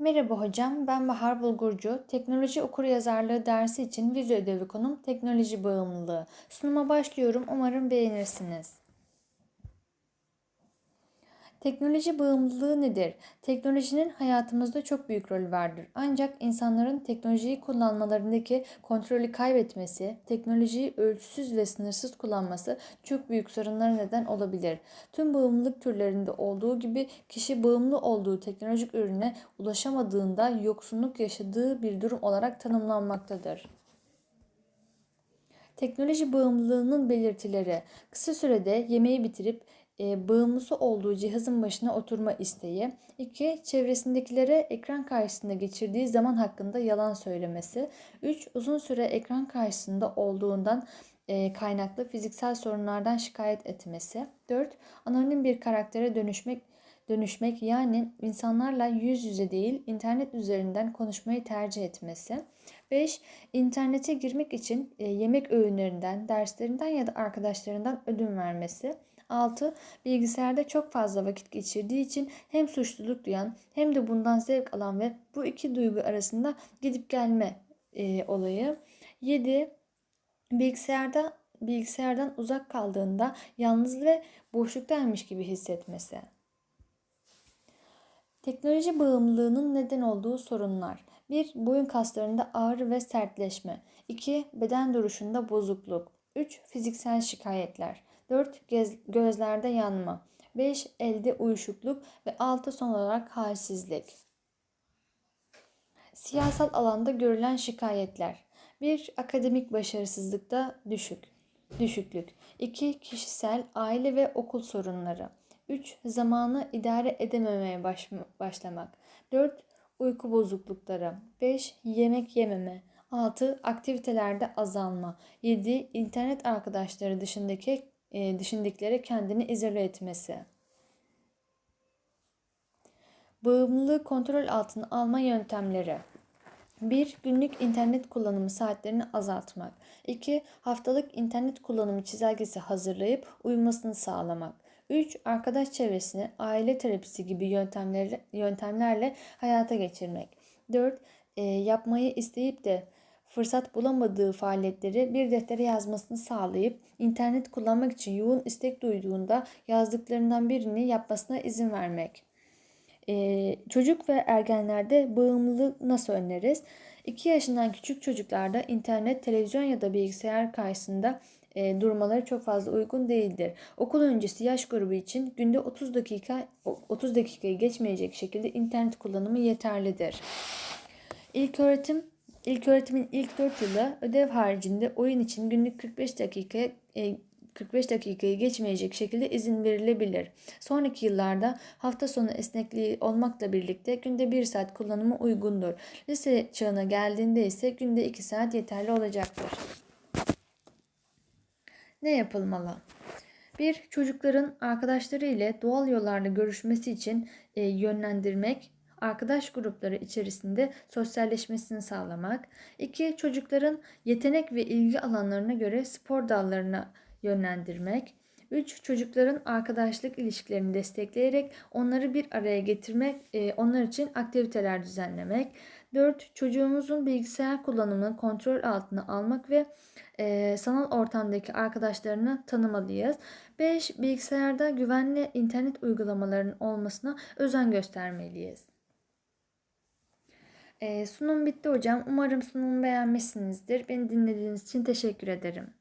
Merhaba hocam, ben Bahar Bulgurcu. Teknoloji okuryazarlığı dersi için vize ödevi konum teknoloji bağımlılığı. Sunuma başlıyorum, umarım beğenirsiniz. Teknoloji bağımlılığı nedir? Teknolojinin hayatımızda çok büyük rol vardır. Ancak insanların teknolojiyi kullanmalarındaki kontrolü kaybetmesi, teknolojiyi ölçüsüz ve sınırsız kullanması çok büyük sorunlara neden olabilir. Tüm bağımlılık türlerinde olduğu gibi kişi bağımlı olduğu teknolojik ürüne ulaşamadığında yoksunluk yaşadığı bir durum olarak tanımlanmaktadır. Teknoloji bağımlılığının belirtileri kısa sürede yemeği bitirip e, bağımlısı olduğu cihazın başına oturma isteği. 2. Çevresindekilere ekran karşısında geçirdiği zaman hakkında yalan söylemesi. 3. Uzun süre ekran karşısında olduğundan e, kaynaklı fiziksel sorunlardan şikayet etmesi. 4. Anonim bir karaktere dönüşmek dönüşmek yani insanlarla yüz yüze değil internet üzerinden konuşmayı tercih etmesi. 5. İnternete girmek için e, yemek öğünlerinden, derslerinden ya da arkadaşlarından ödün vermesi. 6. Bilgisayarda çok fazla vakit geçirdiği için hem suçluluk duyan hem de bundan zevk alan ve bu iki duygu arasında gidip gelme e, olayı. 7. Bilgisayarda bilgisayardan uzak kaldığında yalnız ve boşluktaymış gibi hissetmesi. Teknoloji bağımlılığının neden olduğu sorunlar. 1. Boyun kaslarında ağrı ve sertleşme. 2. Beden duruşunda bozukluk. 3. Fiziksel şikayetler. 4. Gözlerde yanma. 5. Elde uyuşukluk ve 6. Son olarak halsizlik. Siyasal alanda görülen şikayetler. 1. Akademik başarısızlıkta düşük. Düşüklük. 2. Kişisel, aile ve okul sorunları. 3. Zamanı idare edememeye baş, başlamak. 4. Uyku bozuklukları. 5. Yemek yememe. 6. Aktivitelerde azalma. 7. İnternet arkadaşları dışındaki e, dışındakilere kendini izole etmesi. Bağımlılığı kontrol altına alma yöntemleri. 1. Günlük internet kullanımı saatlerini azaltmak. 2. Haftalık internet kullanımı çizelgesi hazırlayıp uyumasını sağlamak. 3. Arkadaş çevresini aile terapisi gibi yöntemlerle, yöntemlerle hayata geçirmek. 4. E, yapmayı isteyip de fırsat bulamadığı faaliyetleri bir deftere yazmasını sağlayıp internet kullanmak için yoğun istek duyduğunda yazdıklarından birini yapmasına izin vermek. Ee, çocuk ve ergenlerde bağımlılığı nasıl önleriz? 2 yaşından küçük çocuklarda internet, televizyon ya da bilgisayar karşısında e, durmaları çok fazla uygun değildir. Okul öncesi yaş grubu için günde 30 dakika 30 dakikayı geçmeyecek şekilde internet kullanımı yeterlidir. İlk öğretim İlk öğretimin ilk 4 yılı ödev haricinde oyun için günlük 45 dakika 45 e, dakikayı geçmeyecek şekilde izin verilebilir. Sonraki yıllarda hafta sonu esnekliği olmakla birlikte günde 1 saat kullanımı uygundur. Lise çağına geldiğinde ise günde 2 saat yeterli olacaktır. Ne yapılmalı? Bir, çocukların arkadaşları ile doğal yollarla görüşmesi için e, yönlendirmek, arkadaş grupları içerisinde sosyalleşmesini sağlamak. 2. Çocukların yetenek ve ilgi alanlarına göre spor dallarına yönlendirmek. 3. Çocukların arkadaşlık ilişkilerini destekleyerek onları bir araya getirmek, e, onlar için aktiviteler düzenlemek. 4. Çocuğumuzun bilgisayar kullanımını kontrol altına almak ve e, sanal ortamdaki arkadaşlarını tanımalıyız. 5. Bilgisayarda güvenli internet uygulamalarının olmasına özen göstermeliyiz. Ee, sunum bitti hocam. Umarım sunumu beğenmişsinizdir. Beni dinlediğiniz için teşekkür ederim.